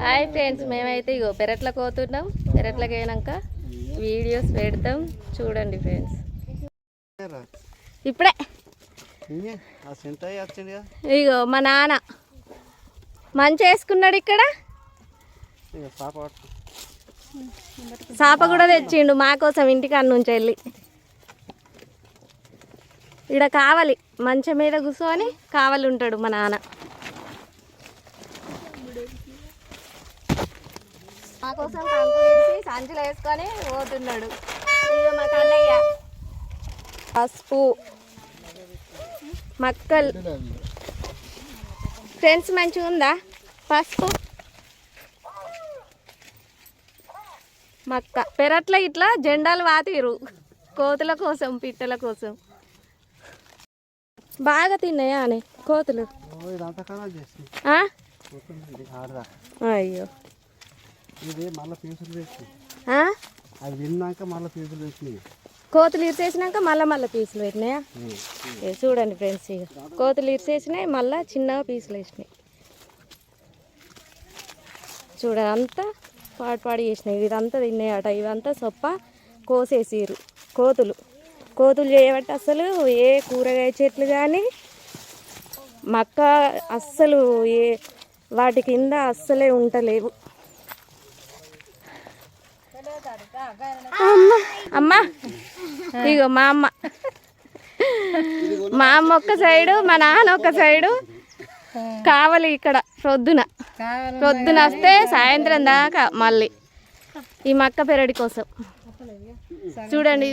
Hi friends మేమైతే ఇగో పెరట్లకు పోతున్నాం. పెరట్లకు అయినాక వీడియోస్ పెడతాం. చూడండి ఫ్రెండ్స్ ఇప్పుడే. ఇగో మా నాన్న. మంచి వేసుకున్నాడు ఇక్కడ. చాప కూడా తెచ్చిండు మా కోసం ఇంటికి అన్న నుంచి వెళ్ళి. ఇక్కడ కావాలి. మంచం మీద కూర్చొని కావాలి ఉంటాడు మా నాన్న. మా కోసం కంకులు ఇడిచి సంచులు వేసుకొని పోతున్నాడు. ఇక మా కన్నయ్య. పసుపు మక్కలు. ఫ్రెండ్స్ మంచిగా ఉందా? పసుపు మక్క. పెరట్ల ఇట్లా జెండాలు వాతిరు కోతుల కోసం పిట్టల కోసం. బాగా తిన్నాయా అని కోతులు? అయ్యో. ఇది మళ్ళీ పీసులు వేసి ఆ? అది విన్నాక మళ్ళీ పీసులు వేసినాయి కోతులు ఇరిసేసినాక మళ్ళీ మళ్ళీ పీసులు పెట్టినాయా? చూడండి ఫ్రెండ్స్ ఇక కోతులు ఇరిసేసినాయి మళ్ళీ చిన్నగా పీసులు వేసినాయి. చూడండి అంతా పాడు పాడు చేసినాయి. ఇదంతా తిన్నాయట ఇవంతా సొప్ప కోసేసిరు కోతులు. కోతులు చేయబట్టి అసలు ఏ కూరగాయ చెట్లు కానీ మక్క అస్సలు ఏ వాటి కింద అస్సలే ఉంటలేవు. అమ్మ ఇగో మా అమ్మ. మా అమ్మ ఒక్క సైడు మా నాన్న ఒక సైడు. కావాలి ఇక్కడ ప్రొద్దున. ప్రొద్దున వస్తే సాయంత్రం దాకా మళ్ళీ. ఈ మక్క పెరడి కోసం. చూడండి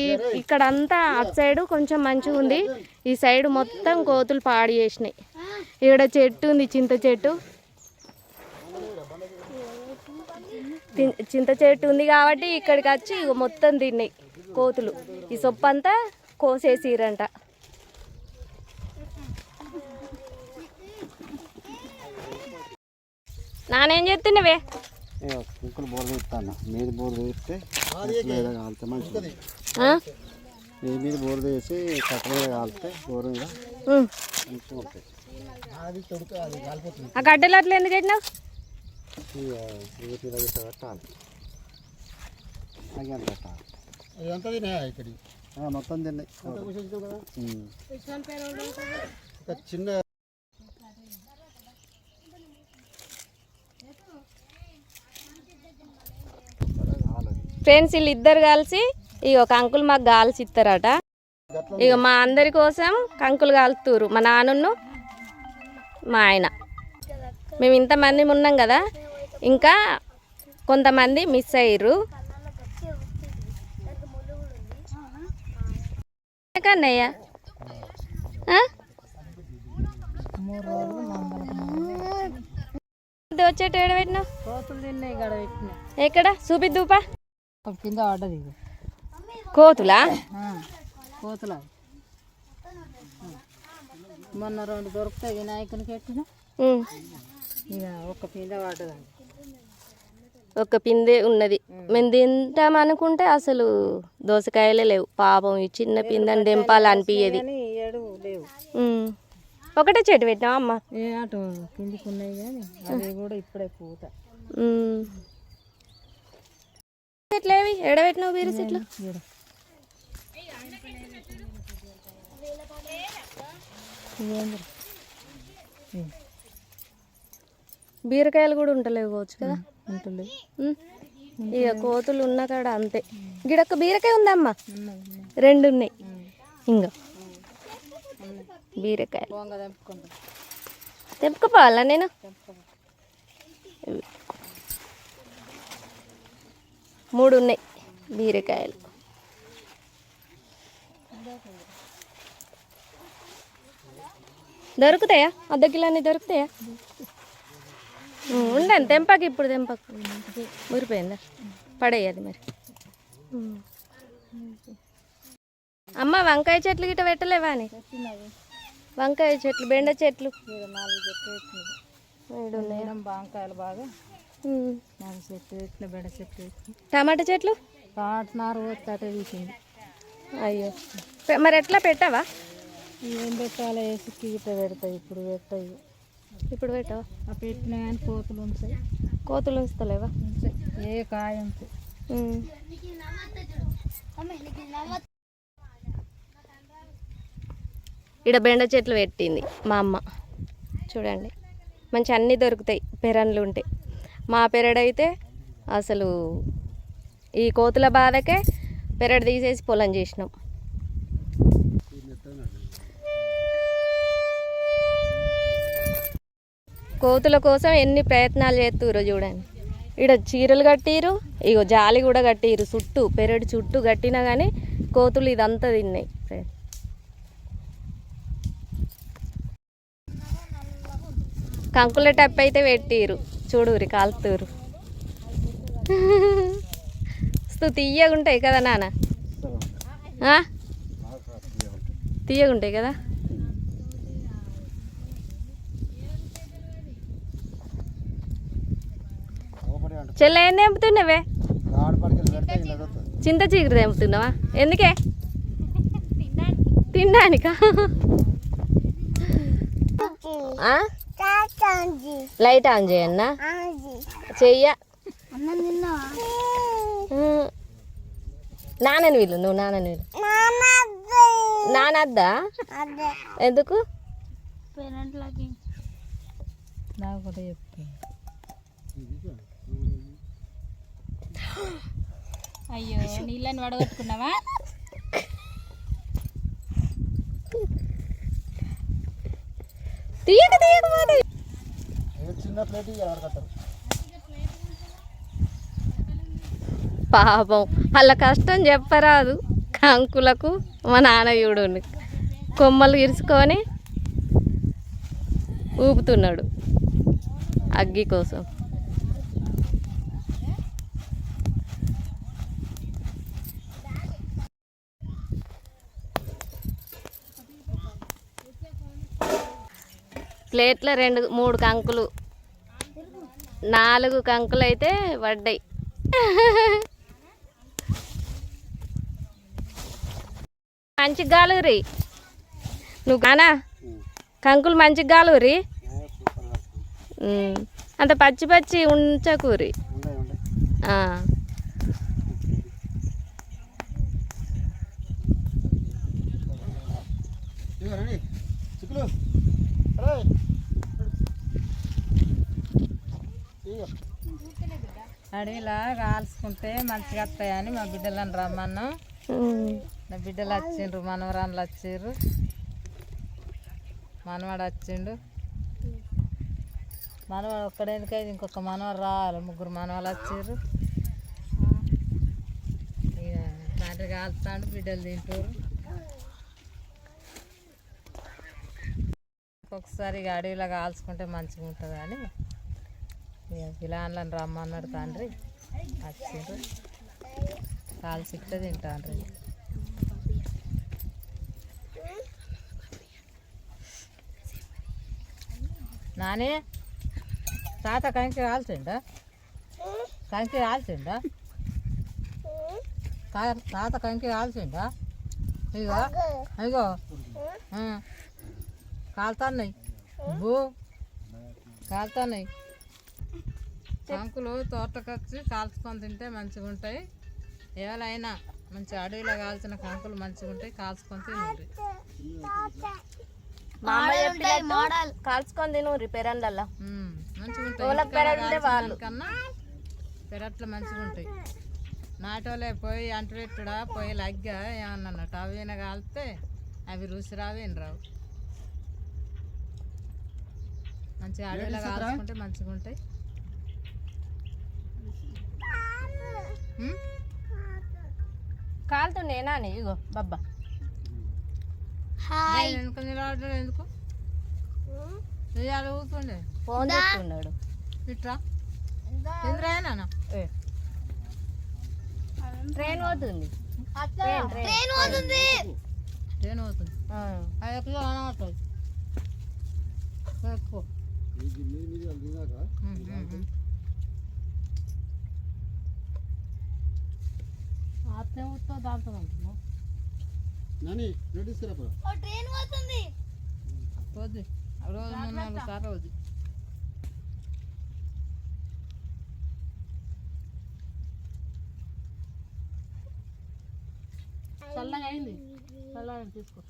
ఈ ఇక్కడ అంతా అటు సైడు కొంచెం మంచిగా ఉంది. ఈ సైడ్ మొత్తం కోతులు పాడు చేసినాయి. ఇక్కడ చెట్టు ఉంది చింత చెట్టు. చింత చెట్టు ఉంది కాబట్టి ఇక్కడికి వచ్చి మొత్తం తిన్నాయి కోతులు. ఈ సొప్పు అంతా కోసేసిరంట. నానేం చెప్తున్నావే ఇక కుక్కలు బోర్ తీస్తాను బోర్ తీస్తే మీద కాలితే మంచిది? మీ మీద బోర్ తీసి కట్ట మీద కాలితే బోర్ మీద ఆ గడ్డలు అట్లా ఎందుకు పెట్టినావు ఇక ఇక తీర గిట్ట పెట్టాలి ఇదంతా ఇక్కడ ఆ, మొత్తం తిన్నాయి చిన్న ఫ్రెండ్స్ వీళ్ళు ఇద్దరు కలిసి ఇక ఒక అంకుల్ మాకు గాల్సి ఇస్తారట ఇక మా అందరి కోసం కంకులు కాలుతురు మా నాన్నను మా ఆయన. మేము ఇంతమంది ఉన్నాం కదా ఇంకా కొంతమంది మిస్ అయ్యారు కన్నయ్య? వచ్చేటి ఏడ పెట్టినావు కోతులు తిన్నాయి గడ పెట్టిన. ఎక్కడ? చూపిద్దుపా కింద ఇది కోతులా? కోతుల మొన్న రెండు దొరుకుతాయి వినాయకునికి పెట్టిన. ఇక ఒక కింద పడ్డదండి ఒక పిందె ఉన్నది. మేము. తింటాం అనుకుంటే అసలు దోసకాయలే లేవు. పాపం ఈ చిన్న పిందని దెంపాలి అనిపించేది కానీ ఏడు లేవు. ఉమ్. ఒకటే చెట్టు పెట్టినా అమ్మ? ఏ అటు కిందికి ఉన్నాయి కానీ అవి కూడా ఇప్పుడే పూత. ఉమ్. చెట్లేవి? ఎడబెట్టినావు బీరు చెట్లు? బీరకాయలు కూడా ఉంటలేవు కావచ్చు కదా? ఉంటుంది. ఇక కోతులు ఉన్న కాడ అంతే. గిడొక్క బీరకాయ ఉందమ్మా. రెండు ఉన్నాయి. ఇంకా తెంపుకుంటాం. తెంపుకోపోవాలా నేను. మూడు ఉన్నాయి బీరకాయలు. దొరుకుతాయా? అర్ధ కిలో అన్ని దొరుకుతాయా? ఉండండి తెంపాక ఇప్పుడు తెంపాక. మురిపోయిందా పడేయది మరి. అమ్మ వంకాయ చెట్లు గిట్ట పెట్టలేవా అని? వంకాయ చెట్లు బెండ చెట్లు. బాంకాయలు బాగా. చెట్లు బెడ చెట్లు టమాటా చెట్లు? నారు తీసింది అయ్యో. మరి ఎట్లా పెట్టావా? ఏం పెట్టాలి? వేసి పెడతాయి ఇప్పుడు పెట్టాయి ఇప్పుడు పెట్టావా? ఆ పెట్టిన కానీ కోతులు ఉంటాయి. కోతులు ఉంటాయి. ఏ కాయ ఉంటాయి. ఈడ బెండ చెట్లు పెట్టింది మా అమ్మ. చూడండి. మంచి అన్నీ దొరుకుతాయి. పెరన్లు ఉంటాయి. మా పెరడైతే అసలు ఈ కోతుల బాధకే పెరడు తీసేసి పొలం చేసినాం. కోతుల కోసం ఎన్ని ప్రయత్నాలు చేస్తురో చూడండి. ఇక్కడ చీరలు కట్టిరు ఇగో జాలి కూడా కట్టిరు చుట్టూ పెరడు చుట్టూ కట్టినా కానీ కోతులు ఇదంతా తిన్నాయి. ఫ్రెండ్ కంకుల టప్ అయితే పెట్టిరు చూడురి కాలుతూరు స్తు తీయగుంటాయి కదా నాన్న? తీయగుంటాయి కదా లోపలి అంట చెల్ల ఏం తెంపుతున్నావే? చింత చీకటి తెంపుతున్నావా? ఎందుకే? తినడానికా? లైట్ ఆన్ చేయన్నా? చెయ్య. ఉమ్. నాన్నని వీళ్ళు నువ్వు నాన్నని వీళ్ళు నానద్దా ఎందుకు? నాకు కూడా చెప్తాను అయ్యో నీళ్ళని వడగొట్టుకున్నావా? తీయక తీయక మాది ఏ చిన్న ప్లేట్ ఎవరికట్టారు పాపం వాళ్ళ కష్టం చెప్పరాదు. కంకులకు మా నాన్న చూడు కొమ్మలు ఇరుచుకొని ఊపుతున్నాడు అగ్గి కోసం. ప్లేట్లో రెండు మూడు కంకులు. నాలుగు కంకులు అయితే పడ్డాయి మంచి గాలురి నువ్వు కానా కంకులు మంచి గాలురి. అంత పచ్చి పచ్చి ఉంచకూరి అడవిలా కాల్చుకుంటే మంచిగా వస్తాయని మా బిడ్డలను రమ్మన్నాం నా బిడ్డలు వచ్చిండ్రు మనవరాళ్ళు వచ్చిర్రు. మనవాడు వచ్చిండు. మనవాడు ఒక్కడేందుకైతే ఇంకొక మనవాడు రావాలి ముగ్గురు మనవాళ్ళు వచ్చిర్రు. ఇక తండ్రి కాల్చాడు బిడ్డలు తింటారు ఒక్కొక్కసారి ఇక అడవిలో కాల్చుకుంటే మంచిగా ఉంటుంది అని పిల్లలను రమ్మన్నాడు తండ్రి. వచ్చిండ్రు. కాలు సిక్త తింటాండ్రి నాని తాత కంకి కాల్చిండా కంకి కాల్చిండా తాత కంకి కాల్చిండా ఇగో ఇగో కాల్తాన్నాయి కాలుతున్నాయి. బో. కాలుతున్నాయి. కంకులు తోటకొచ్చి కాల్చుకొని తింటే మంచిగా ఉంటాయి ఎవరైనా మంచి అడవిలో కాల్చిన కంకులు మంచిగా ఉంటాయి కాల్చుకొని తినండి. కాల్చుకొని తిను ఉమ్, మంచిగా. కన్నా పెరట్లు మంచిగా ఉంటాయి నాటోలే పోయి అంటుపెట్టుడా పోయి లగ్గా ఏమన్నట్టు అవి కాలితే అవి రుచి రావు ఏం రావు. మంచిగా అడవిలో కాల్చుకుంటే మంచిగా ఉంటాయి కాలుతుండేనా అని ఇగో బబ్బా. నేను వెనుక నిలబడ్డాడు ఎందుకు? ఇది అడుగుతుండే ఫోన్ చేస్తున్నాడు ఇట్రా. ఎందుకు నాన్న? ట్రైన్ పోతుంది. Train train. నేను అవుతుంది ఆ. అది ఎక్కడ అనవుతుంది ఎక్కువ. దేవుడితో దాంతో నాని రెడ్ తీసుకురా ఓ ట్రైన్ పోతుంది. పోదు రోజు మూడు నాలుగు సార్లు అవుతుంది చల్లగా అయింది. చల్లగా తీసుకో.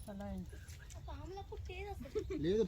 చల్లగా అయింది. లేదు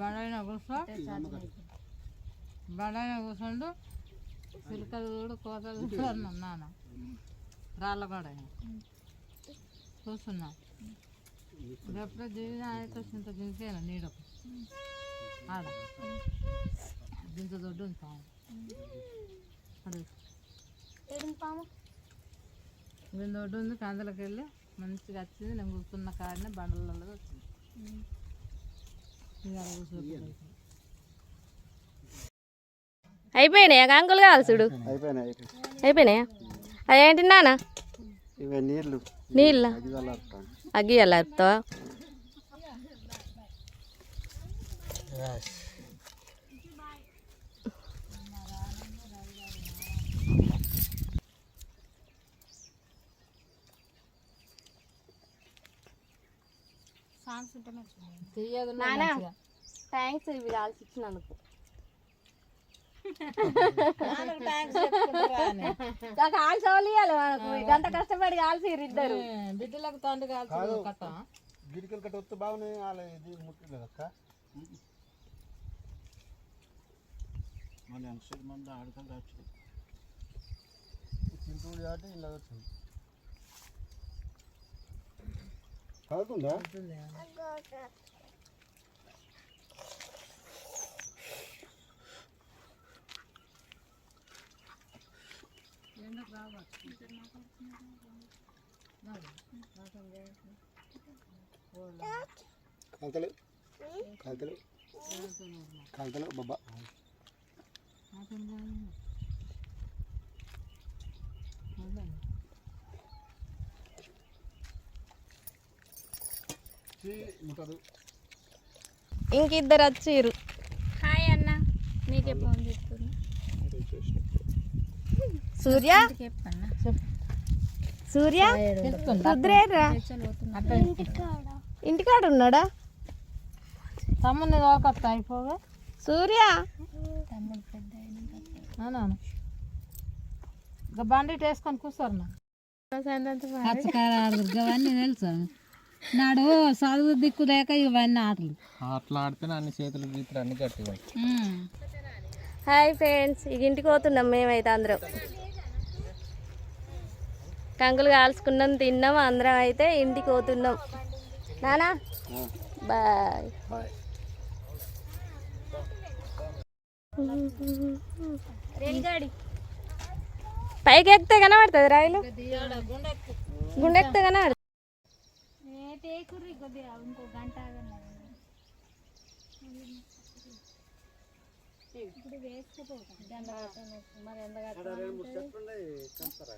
బండైన కూర్చో బండైన కూర్చోండు చిలుకలు చూడు కోతలు చూడు అన్నాను. నాన్న రాళ్ళ కూడా కూర్చున్నా. ఎప్పుడో దిగిన అయితే ఇంత దించేనా నీడకు ఆడ. దింత దొడ్డు ఉంటాం దీని దొడ్డు ఉంది కందలకి వెళ్ళి మంచిగా వచ్చింది. నేను కూర్చున్న కాడనే బండలలో వచ్చింది. అయిపోయినాయా? కంకులు కావాలి చూడు. అయిపోయినాయి. అదేంటి నాన్న? నీళ్ళు. నీళ్ళ? అగ్గి అలా అరుపుతావా సాంగ్స్ ఉంటే మంచిగా నానా థ్యాంక్స్ ఇవి కాల్చి ఇచ్చినందుకు. కాల్చి ఇవ్వాలి మనకు ఇదంతా కష్టపడి కాల్చి ఇద్దరు. బిడ్డలకు తండ్రి కాల్చి కట్ట? గిరికలు కట్ట వస్తే బాగున్నాయి. వాళ్ళ ఇది ముట్టలేదు అక్క. మన ఎంతసేపు మంది ఆడకలు రావచ్చు చింతూడు కాబట్టి ఇలా వచ్చింది. కాకుందా కాంతలు కాంతలు కాంతలు బాబా ఇంకిద్దరు వచ్చిర్రు హాయ్ అన్న నీకే ఫోన్ చేస్తున్నా సూర్య? సూర్య? కుదిరేరా ఇంటికాడ ఉన్నాడా తమ్ముని తోలకొస్తా అయిపోగా? సూర్య? బండి వేసుకొని కూర్చోరు నా ఇవన్నీ తెలుసు నాడు చదువు దిక్కు లేక ఇవన్నీ ఆటలు. అట్లా ఆడితేనే అన్ని చేతులు గీతులు అన్ని కట్టివాయి హాయ్ ఫ్రెండ్స్ ఇక ఇంటికి పోతున్నాం మేమైతే అందరం. కంకులు కాల్చుకున్నాం తిన్నాం అందరం అయితే ఇంటికి పోతున్నాం. నానా? బాయ్. పైకి ఎక్కితే కనబడుతుంది రైలు గుండె ఎక్కితే కనబడుతుంది. ఇప్పుడు వేసుకుపోతాం. ఉన్నాయి కలుస్తారా